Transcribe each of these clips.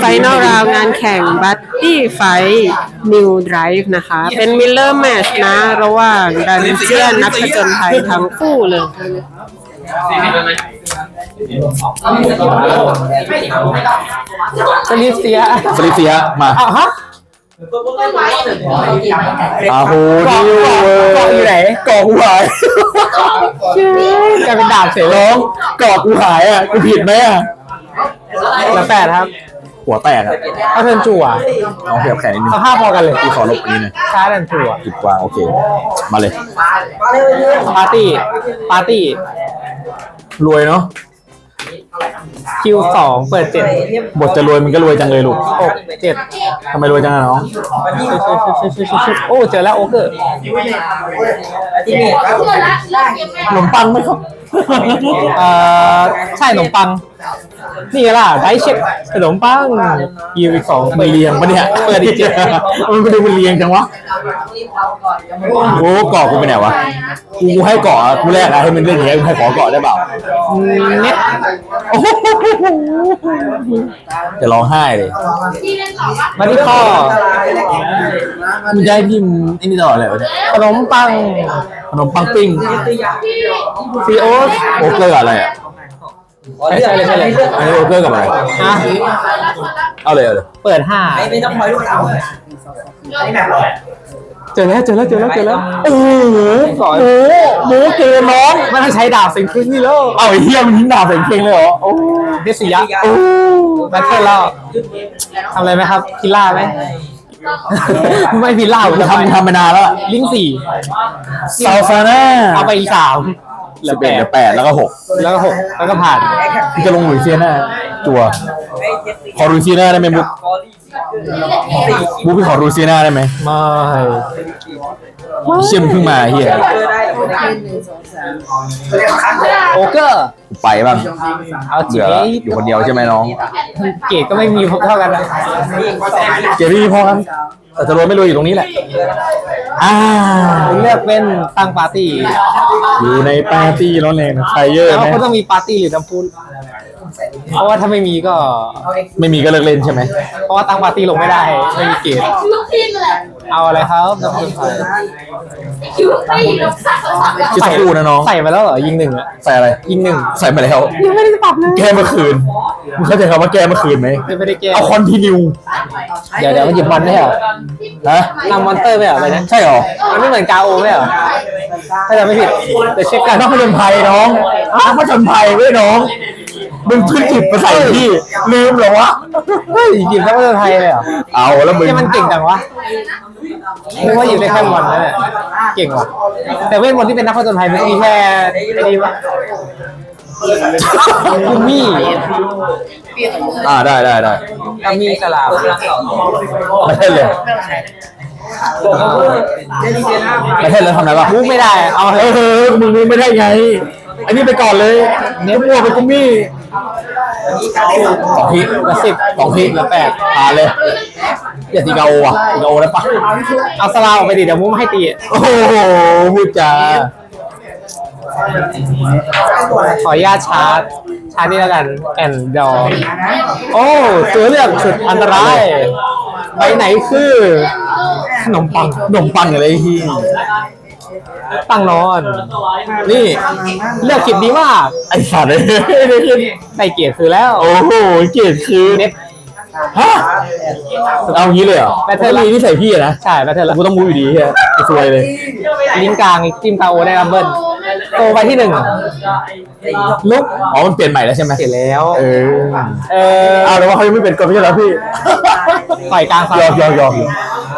ไฟนอลราวงานแข่งบัตตี้ไฟนิวไดรฟ์นะคะ เป็นมิลเลอร์แมชนะ ระหว่างดันเจียนนักผจญภัยทั้งคู่เลยสลิปเสียฟริเซียมาอ้าวฮะอาโหเกาะดิวเกาะอยู่ไหนเกาะกูหายกลายเป็นดาบเฉยเลยร้องเกาะกูหายอะกูผิดไหมอะ แล้วแปดครับหัวแตกอะเอาเทิร์นจั่วน้องเสียบแขนนิดนึงสภาพพอกันเลยพี่ขอลบอันนี้หน่อยชาร์จแอนจั่วจุดกว้างโอเค มาเลยปาร์ตี้ปาร์ตี้รวยเนาะ คิวสองเปิดเจ็ดบทจะรวยมันก็รวยจังเลยลูกหกเจ็ดทำไมรวยจังอะน้องโอ้เจอแล้วโอเกอร์ขนมปังไหมครับเอ่อใช่ขนมปัง นี่ไงล่ะได้เช็คขนมปังยิวอีกสองมันเรียงปะเนี่ยเปิดอีกเจ็ดมันไปดูมันเรียงจังวะโอ้เกาะกูไปไหนวะกูกูให้เกาะอะกูแรกอะให้มันเล่นอย่างเงี้ยกูให้ขอเกาะได้เปล่าเน็ตโอ้โหจะร้องไห้เลยมาที่ข้อมึงจะให้พิมพ์ไอ้นี่ตลอดเลยวะเนี่ยขนมปัง ขนมปังปิ้งซีโอสโอเกอร์อะไรอะใช่ใช่เลยใช่เลยอันนี้โอเกอร์กับอะไรอะเอาเลยเอาเลย เปิดห้าไม่ต้องพลอยลูกเต๋าเจอแล้วเจอแล้วเจอแล้วเจอแล้วโอ้โหก่อนโอ้โหโมเกอร์น้องมันต้องใช้ดาบสิงคิงนี่แล้วเอาไอ้เหี้ยมันทิ้งดาบใส่เพลงเลยเหรอโอ้เดสยะโอ้แบทเทิลแล้วทำอะไรไหมครับพิล่าไหมไม่พิล่าผมจะจะทำทำมานานแล้วอะลิงก์สี่ซาฟาน่าเอาไปอีกสามเหลืสิอบแปเอ็ดเหลืดอแปดแล้วก็หกแล้วก็หกแล้วก็ผ่านมึงจะลงหลุยเซียน่าจัวขอหลุยเซียน่าได้ไหมบุ๊ก บุ๊กพี่ขอหลุยเซียน่าได้ไหมไม่เชี่ยมนเพิ่งมาเฮียโอเกอร์กูไปบ้างเอาเบื่เจ๊อละอยู่คนเดียวใช่ไหมน้อง เกรดก็ไม่มีเท่ากันนะเจรี่พอกันแต่จะรวยไม่รวยอยู่ตรงนี้แหละ อ่าเลือกเป็นตั้งปาร์ตี้อยู่ในปาร์ตี้ร้อนแรงนะไฟเยอร์แล้วไหมก็ต้องมีปาร์ตี้หรือน้ำพุ เพราะว่าถ้าไม่มีก็ไม่มีก็เลิกเล่นใช่ไหม เพราะว่าตั้งปาร์ตี้ลงไม่ได้ ไม่มีเกรดลูกทีมเลยเอาอะไรครับน้ำพุไฟคิวไม่ลงสักสักคิดสักครู่นะน้อง ใส่มาแล้วเหรอ ยิงหนึ่งอะใส่อะไร ยิงหนึ่งใส่มาแล้ว ยังไม่ได้ปรับเลยแก้เมื่อคืนมึงเข้าใจคำว่าแก้เมื่อคืนไหม ไม่ได้แก้เอาคอนติเนียเดี๋ยวเดี๋ยวมันหยิบมอนได้เหรอฮะนำมอนเตอร์ไปเหรออะไรนะใช่หรอมันไม่เหมือนกาโอไม่เหรอถ้าจำไม่ผิดแต่เช็คกันนักผจญภัยน้องนักผจญภัยเว้ยน้อง มึงเพิ่งจิบมาใส่พี่ลืมเหรอวะเฮ้ยหยิบแล้วก็จะไทยเลยเหรอเอาแล้วมึง ที่มันเก่งจังวะนึกว่าหยิบได้แค่มอนนั่นแหละเก่งว่ะ แต่เวทมนต์ที่เป็นนักผจญภัยมันก็มีแค่ไอ้นี่วะกุมมี่อ่าได้ได้ได้กัมมี่สลามไม่ใช่เลยไม่ใช่เลยทำอะไรวะมูฟไม่ได้ เอาเอเถอะอมึงรู้ไม่ได้ไง อันนี้ไปก่อนเลย เนี้ยมัวไปกุมมี่สองทีละสิบสองทีละแปดผ่าเลยอย่าตีเกาอะตีเกาได้ปะเอาสลาออกไปดิเดี๋ยวมูฟให้ตี โอ้โหพูดจาขออนุญาตชาร์จชาร์จนี่แล้วกันแอนดอร์โอ้ตัวเลือกสุดอันตรายไปไหนคือ ขนมปังขนมปังอะไรที่ ตั้งนอน นี่ เลือกคลิปดีมากไอสัตว์เลยได้เกียรติคือแล้วโอ้โหเกลียดคือเน็ตฮะเอางี้เลยเหรอแบตเตอรี่นี่ใส่พี่อะนะใช่แล้วเธอแต่ละกูต้องมูอยู่ดีเฮียไอ้ซวยเลยลิงก์กลางจิ้มกาโอได้รับเบิ้ลโตไปที่หนึ่งลุกอ๋อมันเปลี่ยนใหม่แล้วใช่ไหมเสร็จแล้ว เออเออเอาแต่ว่าเขายังไม่เป็นก่อนไม่ใช่เหรอพี่ต่อยกลางไฟยอมยอมยอม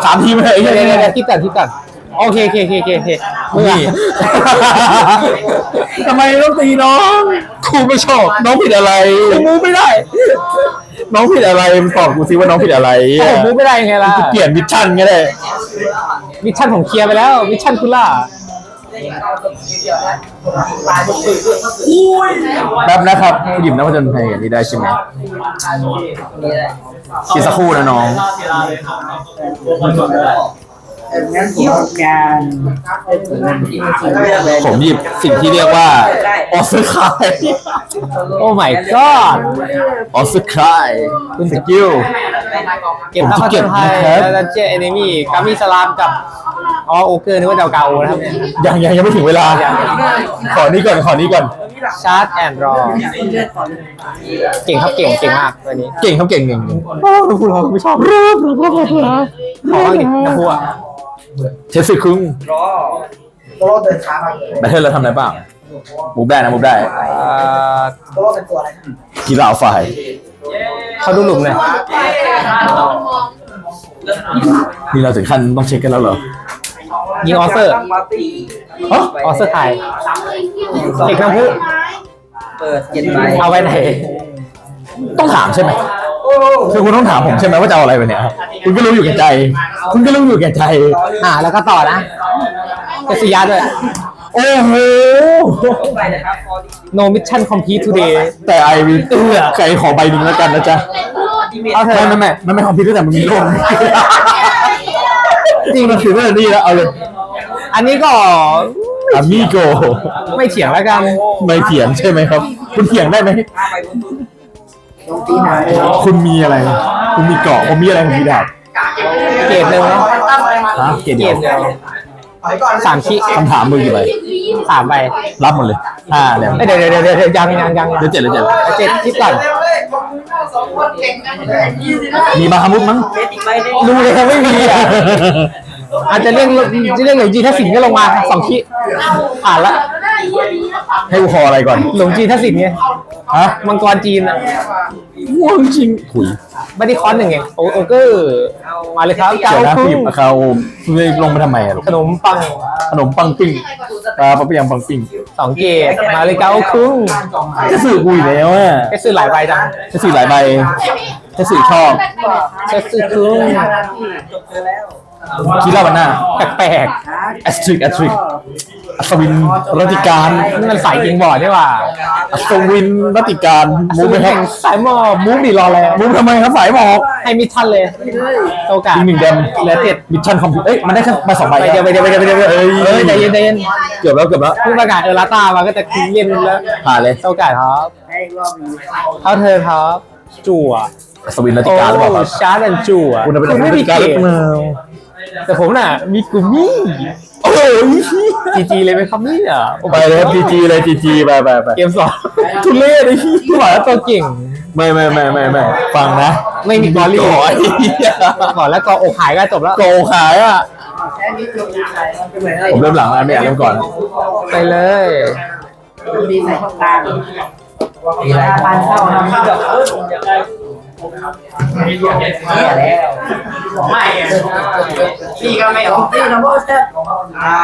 สามทีมเลยไอ้เดี๋ยวเหี้ยเดี๋ยวเดี๋ยวคิด ก่อนคิดก่อนโอเคโอเคโอเคโอเคโอเคมึงนี่อะทำไมต้องตีน้องครูไม่ชอบ น้องผิดอะไร กูมูไม่ได้น้องผิดอะไรมึงตอบกูสิว่าน้องผิดอะไรโอ้โหมูฟไม่ได้ยังไงล่ะกูเปลี่ยนมิชชั่นก็ได้มิชชั่นผมเคลียร์ไปแล้ว มิชชั่นคุณล่ะแป๊บนะครับหยิบน้ำมันจนไทยอันนี้ได้ใช่ไหมคิดสักครู่นะน้องงั้ นผมทำงานเลือกเลยผมหยิบสิ่งที่เรียกว่าออสคายโอ้ my god ออสคายคุณสกิลเก็บนักผจญภัยผมจะเก็บนะครับแล้วเจเอนิมี่กามิสลามกับอ๋อโอเกอร์นึกว่าเดาเกานะครับยังยังยังไม่ถึงเวลา ขอนี้ก่อนขอนี้ก่อนชาร์จแอนด์รอเก่งครับเก่งเก่งมากตัวนี้ เก่งครับเก่งเก่งโอ้พูดเราไม่ชอบขอบ้างดิน้ำพุอะ เชสซี่คุ้งรอโตโร่เดินช้ามากแบทเทิลเราทำอะไรบ้างมูฟได้นะมูฟได้เอ่อโตโร่เป็นตัวอะไรกีฬาฝ่ายเขาดูหลุมหน่อยนี่เราถึงขั้นต้องเช็คกันแล้วเหรอยิงออเซอร์ปาร์ตี้ออเซอร์ไทยเอกน้ำพุเปิดเย็นไปเอาไว้ไหน ต้องถามใช่ไหมโอ้ คือคุณต้องถามผมใช่ไหมว่าจะเอาอะไรไปเนี่ยคุณก็รู้อยู่แก่ใจ คุณก็รู้อยู่แก่ใจ อ่า แล้วก็ต่อนะเกสิยาด้วยโอ้โหไปนะครับพอดี no mission complete today แต่ไอวิเอื้อใครขอใบหนึ่งแล้วกันนะจ๊ะเอาเถไม่อะไม่ไม่มันไม่คอมพิวเตอร์แต่มันมีโลกจริงมันถือว่านี่แล้วเอาเลย อันนี้ก็อามิโก ไม่เถียงแล้วกัน ไม่เถียงใช่ไหมครับ คุณเถียงได้ไหม ห้าไปบนตุ้นลงตีหายคุณมีอะไร คุณมีเกาะผมมีอะไรผมมีดาบเกรดหนึ่งเนาะฮะเกรดเกเดีรยวดเดียวสามขีคำถามมือกี่ใบสามใบรับหมดเลยห้าแล้วเอ้ยเดี๋ยวเดี๋ยวเดี๋ยวเดี๋ยวยังยังยังเดี๋ยวเจ็ดเดี๋ยวเจ็ดเจ็ดคิดก่อนมีบาฮามุดมั้งเล่นอีกใบหนึงรู้เลยครับไม่มีอะ อาจจะเรื่องจะเรื่องหลงจีถ้าสิงก็ลงมาสองขีผ่านละให้กูคออะไรก่อนหลงจีถ้าสิงไงฮะมังกรจีนอะว้าวจริงถุยบัดดี้คอนหนึ่งไงโอโอเกอร์มาเลยครับเจ้าเดี๋ยวนะคุพี่งอาคาโอเลยลงมาทำไมอะลูกขนมปังขนมปังปิ้งปลาปลาปยำปังปิ้งสองเกตมาเลยเก้าคุงจะสื่อกูอีกแล้วอะไปซื้อหลายใบจังจะสื่อหลายใบจะสื่อชอบจะซื้อคุงจบเลยแล้ว คิดแล้ววันหน้าแปลกแอสทริกแอสทริกอัศวินรัติการๆนี่มันสายยิงบอร์ดนี่หว่าอัศวินรัติการมูฟไหมครัแข่บงสายหมอบมูฟดีรอแล้วมูฟทำไมครับสายหมอกให้มิชชั่นเลยโอกาสอีกหนึ่งเดมเหลือเจ็ดมิชชั่นคอมพิวเอ้ยมันได้แค่มาสองใบไปเดียวไปเดียวไปเดียวไปเดียวเอ้ยเอ้ยใจเย็นใจเย็นเกือบแล้วเกือบแล้วเพิ่งประกาศเออลาตามาก็จะคิงเย็นแล้วผ่านเลยโอกาสครับให้รอบนี้เข้าเธอครับจั่วอัศวินรัติการหรือเปล่าครับชาร์ดแอนจั่วคุณเอาเป็นอัศวิไม่นรัมีติการเกหรือตเปล่า แต่ผมน่ะ มีกุมี่โอ้ยจีจีเลยไหมครับเนี่ยไปเลยครับจีจีเลยจีจีไปไปไปเกมสองทุเรศไอ้ที่ที่บอกแล้วตัวเก่ง ไม่ไม่ไม่ไม่ไม่ฟังนะ ไม่มีกอรี่โอ้ยก่อนแล้วก็อกหายก็จบแล้วโกขายอะแค่นี้จบใช้มันเป็นเหมือนอะไรผมเริ่มหลังแล้วไม่อยากเริ่มก่อน ไปเลยดีใส่ข้างล่างมีอะไรพันเข้านะมีแบบ เออเนี่ยแล้วไม่พี่ก็ไม่ออกพี่นะโบสอ่า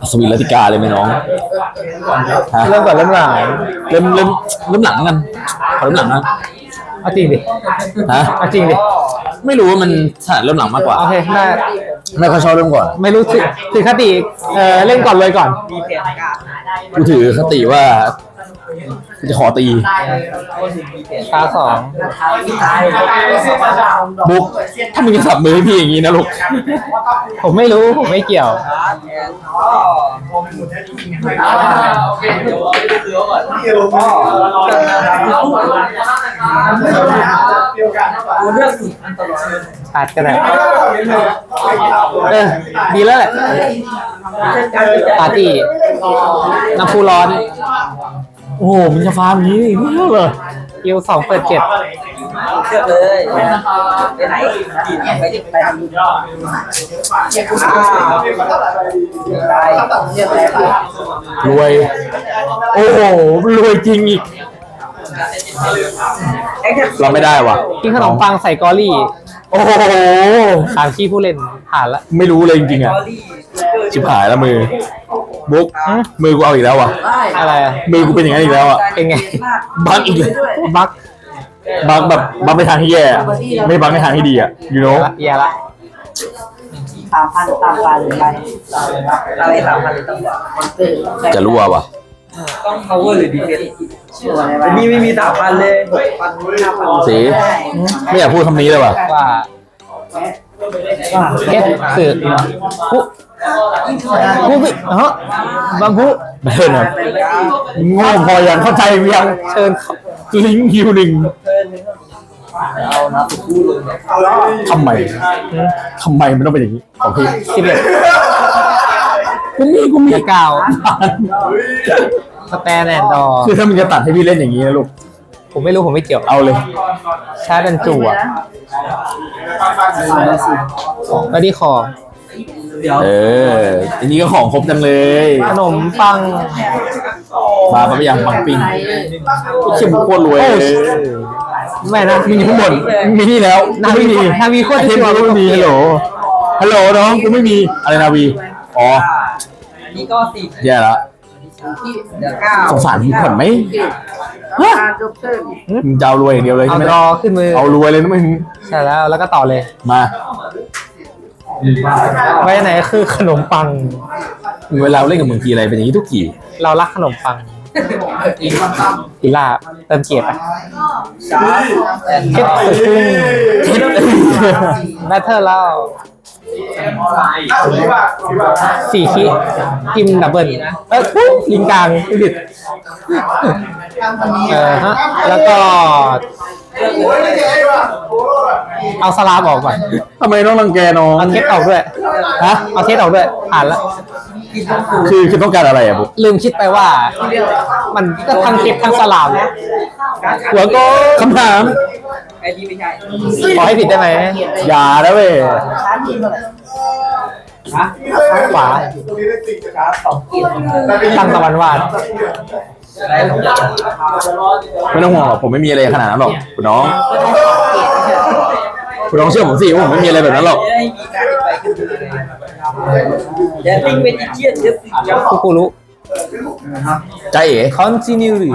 อัศวินรัติการเลยไหมน้องฮะเริ่มก่อนเริ่มหลังเริ่มเริ่มเริ่มหลังกันขอเริ่มหลังนะเอาจริงดิฮะเอาจริงดิไม่รู้ว่ามันถนัดเริ่มหลังมากกว่าโอเคได้ไม่ค่อยชอบเริ่มก่อนไม่รู้ถือถือคติเอ่อเล่นก่อนเลยก่อนมีเพจกากูถือคติว่ากู จะขอตี ตาสองพี่ตายบุ๊กถ้ามึงจะสับมือให้พี่อย่างนี้นะลูกผมไม่รู้ผมไม่เกี่ยวกูเลือกสุดอันตรายตัดกันเลยเออดีแล้วแหละปาร์ตี้น้ำพุร้อน โอ้โหมึงจะฟาร์มอย่างนี้อีกแล้วเหรอคิวสองเปิดเจ็ดเลือกเลยไปไหนไปไปทำได้เลือกแล้วรวย โอ้โหรวยจริงอีก เราไม่ได้ว่ะกินขนมปังใส่กอรี่ โอ้โหสามขี้ผู้เล่นผ่านละ ไม่รู้เลยจริงๆอะชิบหายแล้วมือ บุ๊กมือกูเอาอีกแล้วว่ะอะไรอะ มือกูเป็นอย่างนั้นอีกแล้วอะ เป็นไง บักอีกเลยบัก บักแบบบักในทางที่แย่อะไม่บักในทางที่ดีอะ you know ละเอียละสามพันสามพันไปอะไรสามพันต้องจะรั่วว่ะ ต้อง power หรือ defense มีไม่มีสามพันเลยหกพันห้าพันสี ไม่อยากพูดคำนี้เลยว่ะว่า เก็ตสื่อผู้ผู้สิเฮ้บางผู้เดินครับโง่พอยังเข้าใจยังเชิญครับลิงก์ฮิวหนึ่งทำไมทำไมมันต้องเป็นอย่างนี้ของพี่สิบเอ็ดกูมีกูมีเก้าสแตนแอนดอร์คือถ้ามึงจะตัดให้พี่เล่นอย่างนี้นะลูก ผมไม่รู้ผมไม่เกี่ยว เอาเลยชาร์ดันจูอะบอดี้คอเอออันนี้ก็ของครบจังเลยขนมปังมาปะยังปังปิ้งเชี่ยมึงโคตรรวยเลยแม่นะมึงอยู่ข้างบนมึงมีนี่แล้วนาวีไม่มีนาวีโคตรไอเทมชัวร์กูไม่มีฮัลโหลฮัลโหลน้องกูไม่มีอะไรนาวีอ๋อนี่ก็สี่แย่ละเดี๋ยวเก้า สงสารพี่ก่อนไหมการยกเพิ่มมึงจะเอารวยอย่างเดียวเลยเอาใช่ไหมดรอขึ้นมือเอารวยเลยนะมึงใช่แล้วแล้วก็ต่อเลยมาไว้ไหนคือขนมปัง เวลาเล่นกับมึงทีอะไรเป็นอย่างนี้ทุกทีเรารักขนมปัง อีล่าเติมเกียรติไปคิดสุดครึ่งแบทเทอร์แล้วสี่คิกิมดับเบิลเอ้ยปุ๊บลิงกลางไม่ผิดเออฮะแล้วก็ เอาสลามออกก่อนทำไมต้องรังแกน้องเอาเทสออกด้วยฮะเอาเทสออกด้วยผ่านแล้วคือคือต้องการอะไรอะบุ๊ลืมคิดไปว่า มันก็ทั้งเทปทั้งสลามหัวก็คำถามไอ้ที่ไม่ใช่ขอให้ผิดได้ไหมอย่านะเว้ยขวาตั้งตะวันวาด ไม่ต้องห่วงหรอกผมไม่มีอะไรขนาดนั้นหรอกคุณน้อง คุณน้องเชื่อผมสิว่าผมไม่มีอะไรแบบนั้นหรอกจะได้มีการไปขึ้นเดี๋ยวติ้งเป็นอีเทียนเดี๋ยวสิเดี๋ยวคุกุรุใจเอ๋ continue หรือ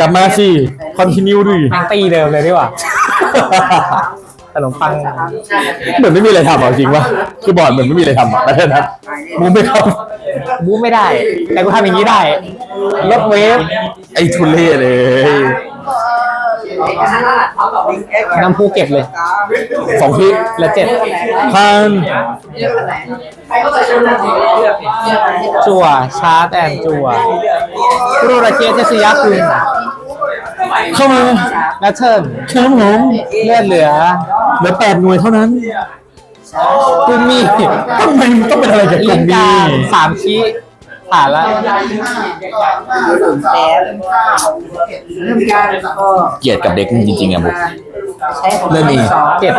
กลับมาสิคอนติเนียดิยังตีเดิมเลยดีกว่า ขนมปัง เหมือนไม่มีอะไรทำอะจริงวะคือบอร์ดเหมือนไม่มีอะไรทำอะแต่แค่นั้นมึงไม่เข้าบู๊ไม่ได้ แต่กูทำอย่างนี้ได้ลดเวฟไอ้ทุเล่เลยน้ำพูเก็บเลยสองคลิปเหลือเจ็ดพันจั่วชาร์จแอนจั่วคุโรราเกเทสยาคุณ เข้ามาและเทิร์นครับผมเลือดเหลือเหลือแปดหน่วยเท่านั้นกุมมี่ทำไมมันต้องเป็นอะไรกับกลิลุ่มงนี้กาสามชี้ผ่านแล้วแต่เรื่องการก็เกลียดกับเด็กจริงๆอะบุ๊กใช้ของเรื่องนี้เจ็ด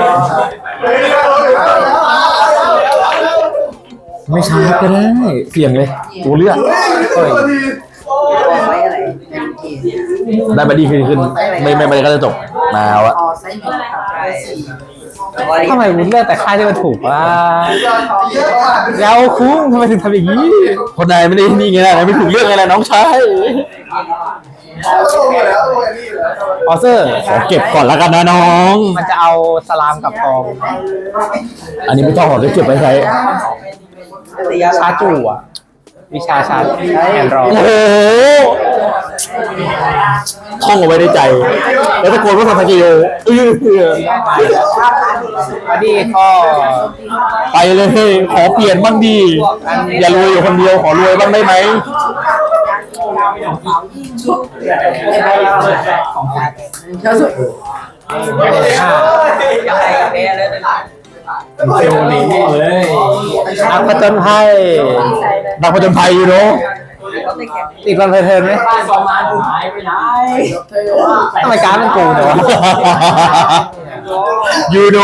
ไม่ช้าก็ได้เสี่ยงเลยตัวเลือกเฮ้ย ได้บัดดี้ขึ้นขึ้นไม่ไม่ไม่ก็จะจบมาเอาอะพอไซส์หนึ่งใช่ทำไมวุ้นเลือกแต่ค่ายที่มันถูกว่าแล้วคุ้งทำไมถึงทำอย่างนี้ คนนายไม่ได้นี่ไงนะไม่ถูกเรื่องไงนะน้องชายออเซอร์ขอเก็บก่อนแล้วกันนะน้อง มันจะเอาสลามกับทอง อันนี้ไม่ต้องหรอกเดี๋ยวเก็บไว้ใช้ชาร์จจูอะ วิชาชาร์จแอนดรอโอ้โห ท่องเอาไว้ในใจ แล้วตะโกนว่าซาสกิโยเอออันนี้ก็ไปเลย ขอเปลี่ยนบ้างดี อย่ารวยอยู่คนเดียวขอรวยบ้างได้ไหมเท่าสุดเลยเซลล์นี้เลยนักผจญภัยนักผจญภัยอยู่เนาะ ติดวันเพลินไหมสองล้านหายไปไหนทำไมการดมันโกงแต่วะยูโน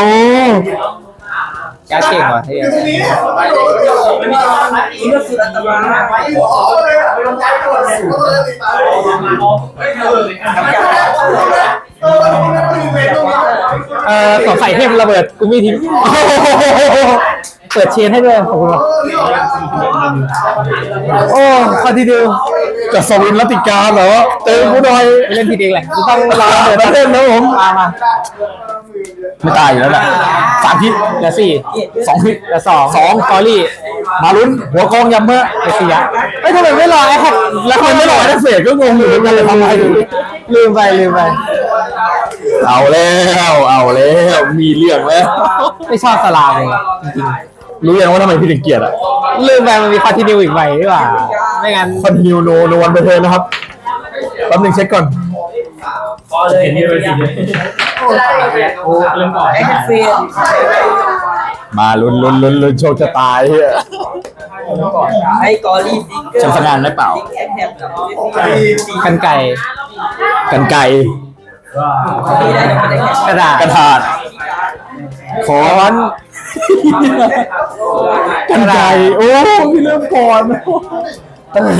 การดเก่งว่ะเฮียอี กสุดอัตมาเออสงสัยเทพระเบิดกูไม่ทิ้งเปิดเชนให้ด้วยขอบคุณครับโอ้คอนติเนียกับสวินรัตติการเหรอเติมกูหน่อยเล่นทีเองแหละกูต้องรอเปิดเปิปดระเทศนะผมมามาไม่ตายอยู่แล้วแหละสามทิศเหลือสี่สองทิศเหลือสองสองสตอรี่ มาลุ้นหัวกองยำเมื่อเอเซียเอ้ยทำไมไม่รอไอ้แฮกแล้วคนไม่รอไอ้เฟสก็งงอยู่เหมือนกันเลยทำไมลืมไปลืมไป เอาแล้ว เอาแล้ว มีเรื่องแล้ว ไม่ชอบสลามเลยจริงรู้ยังว่าทำไมพี่ถึงเกลียดอะๆลืมไปมันมีคอนติเนียอีกใบดีกว่า ไม่งั้นคอนติเนียโนโนวันไปเทิร์นนะครับแป๊บนึงเช็คก่อนไอ้เฟียมาลุ้นลุ้นลุ้นลุ้นโชคจะตายเฮียไอ้กอรี่ฟิกเกอร์ฉันสงานได้เปล่าแอคแท็บกันไก่กันไก่ กระดาษกระถาดคอนกันไก่โอ้พี่เริ่มก่อน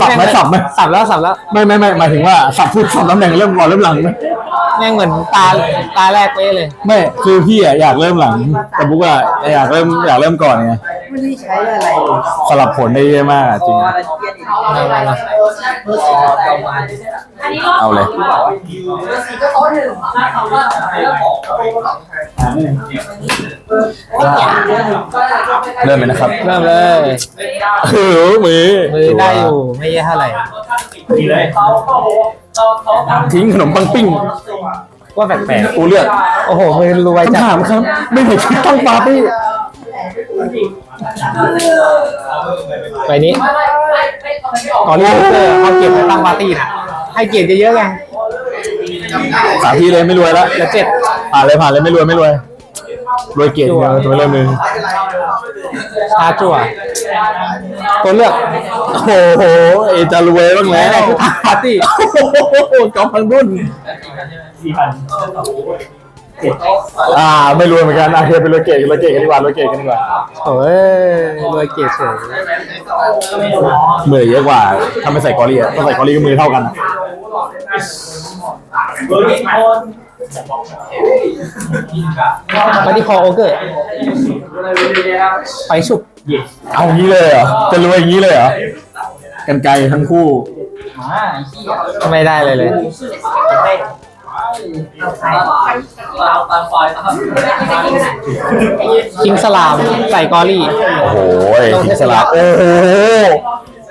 สับไหมสับไหมสับแล้วสับแล้วไม่ไม่ไม่หมายถึงว่าสับพูดสับตำแหน่งเริ่มก่อนเริ่มหลังไหมแม่งเหมือนตาตาแรกเป๊ะเลย ไม่คือพี่อะอยากเริ่มหลัง แต่บุ๊กอะอยากเริ่มอยากเริ่มก่อนไง ไม่ได้ใช้อะไรสลับผลได้เยอะมากอะจริงพอละเกียดอีกมามามาประมาณอันนี้รอบเอาเลยก็โต๊ะหนึ่งนะเขาก็เริ่มบอกเริ่มเลยนะครับเริ่มเลยเออมือมือได้อยู่ไม่แย่เท่าไหร่ทิ้งขนมปังปิ้งว่าแปลกกูเลือกๆโอ้โหมือรวยจัคำดถามครับ ไม่เห็นคิดตั้งปาร์ตี้ ใบนี้ก่อนเรียกเกอร์เอาเก็บไว้ตั้งปาร์ตี้นะให้เกียรติเยอะๆไงสามทีเลยไม่รวยแล้วเหลือเจ็ดผ่านเลยผ่านเลยไม่รวยไม่รวยรวยเกียรติเดียวตัวเริ่มหนึ่งชาจั่วตัวเลือกโอ้โหเอจะรวยบ้างแล้วอะไรคือตั้งปาร์ตี้โอ้โหกำพังรุ่น อ่าไม่รวยเหมือนกันอะเคไปรวยเกียรติรวยเกียรติกันดีกว่ารวยเกียรติกันดีกว่าโอ้ยรวยเกียรติเฉยมือเยอะกว่าถ้าไม่ใส่กอรี่อะต้องใส่กอรี่ก็มือเท่ากันอะปฏิคอโอเกอร์ไปชุบเอางี้เลยเหรอจะรวยอย่างนี้เลยเหรอกันไกลทั้งคู่ไม่ได้เลยเลย เราตามฟอยครับคิงสลามใส่กอรี่โอ้โหทิงสลับโอ้โห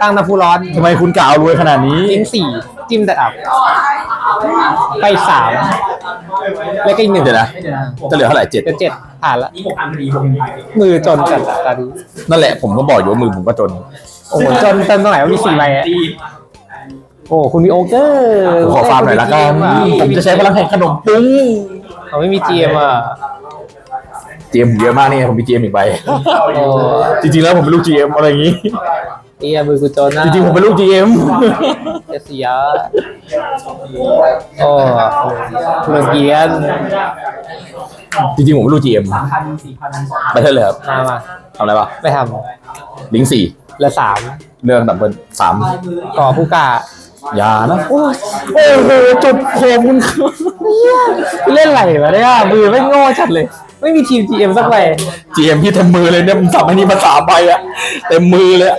ตั้งน้ำพุร้อนทำไมคุณกล่าวรวยขนาดนี้ทิ้งสี่จิ้มแต่อับไปสามแล้วก็อีกหนึ่งเดี๋ยวนะจะเหลือเท่าไหร่เจ็ดเดี๋ยวเจ็ดผ่านละมือจนจัดตอนนี้นั่นแหละผมก็บอกอยู่ว่ามือผมก็จน โอ้โหจนจนตรงไหนว่ามีสี่ใบอะ โอ้คุณมีโอเกอร์ผมขอฟาร์มหน่อยละกันผมจะใช้พลังแห่งขนมปุ้งเขาไม่มีจีเอ็มอะเจมเยอะมากนี่ผมมีเจมอีกใบโอ้จริงๆแล้วผมเป็นลูก GM อะไรอย่างงี้เอียมือกูจนนะจริงๆผมเป็นลูก GM จะเสียโอ้เมืองเกียนจริงๆผมเป็นลูก GM ไปเถอะเลยครับมามาทำอะไรปะไม่ทลิงก์สี่ำเหลือสามเรื่องดับเบิลสามก่อผู้กล้า อยานะโอ้โอ้โหจุดโคมคุณเล่นอะไรวะเนี่ยมือไม่งโง่จัดเลย ไม่มีทีม GM สักใบ GM พี่เต็มมือเลยเนี่ยมันสับไอ้นี่มาสามใบอะเต็มมือเลยอะ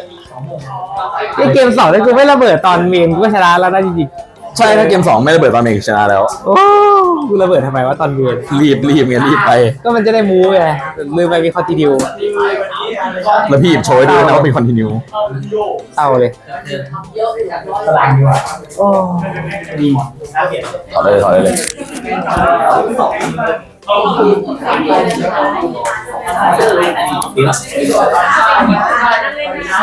ไอเกมสองถ้ากูไม่ระเบิดตอนเมนกูก็ชนะแล้วนะจริง ใช่ถ้าเกมสองไม่ระเบิดตอนเองชนะแล้วๆโอ้กูระเบิดทำไมวะตอนเมนรีบรีบไงรีบไป ก็มันจะได้มูไงลืมไปมีคอนติดิวแล้วพี่หยิบโชว์ให้ด้วยนะว่าเป็นคอนติเนียเศร้าเลยถอดเลยถอดเลยเลยนั่งเล่นนะ